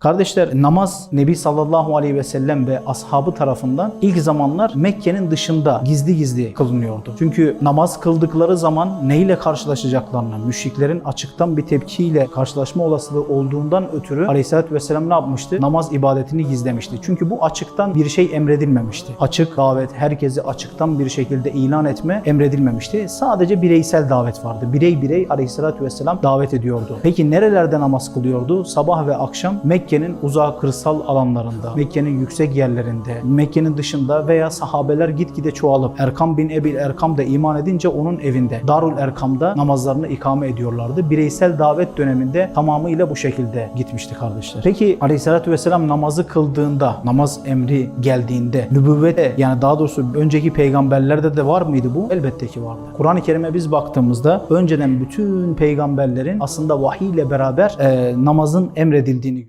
Kardeşler namaz Nebi sallallahu aleyhi ve sellem ve ashabı tarafından ilk zamanlar Mekke'nin dışında gizli gizli kılınıyordu. Çünkü namaz kıldıkları zaman neyle karşılaşacaklarını, müşriklerin açıktan bir tepkiyle karşılaşma olasılığı olduğundan ötürü aleyhissalatü vesselam ne yapmıştı? Namaz ibadetini gizlemişti. Çünkü bu açıktan bir şey emredilmemişti. Açık davet, herkesi açıktan bir şekilde ilan etme emredilmemişti. Sadece bireysel davet vardı. Birey birey aleyhissalatü vesselam davet ediyordu. Peki nerelerde namaz kılıyordu? Sabah ve akşam Mekke'nin uzak kırsal alanlarında, Mekke'nin yüksek yerlerinde, Mekke'nin dışında veya sahabeler gitgide çoğalıp Erkam bin Ebil Erkam da iman edince onun evinde Darul Erkam'da namazlarını ikame ediyorlardı. Bireysel davet döneminde tamamıyla bu şekilde gitmişti kardeşler. Peki Aleyhisselatü Vesselam namazı kıldığında, namaz emri geldiğinde, nübüvvete yani daha doğrusu önceki peygamberlerde de var mıydı bu? Elbette ki vardı. Kur'an-ı Kerim'e biz baktığımızda önceden bütün peygamberlerin aslında vahiy ile beraber e, namazın emredildiğini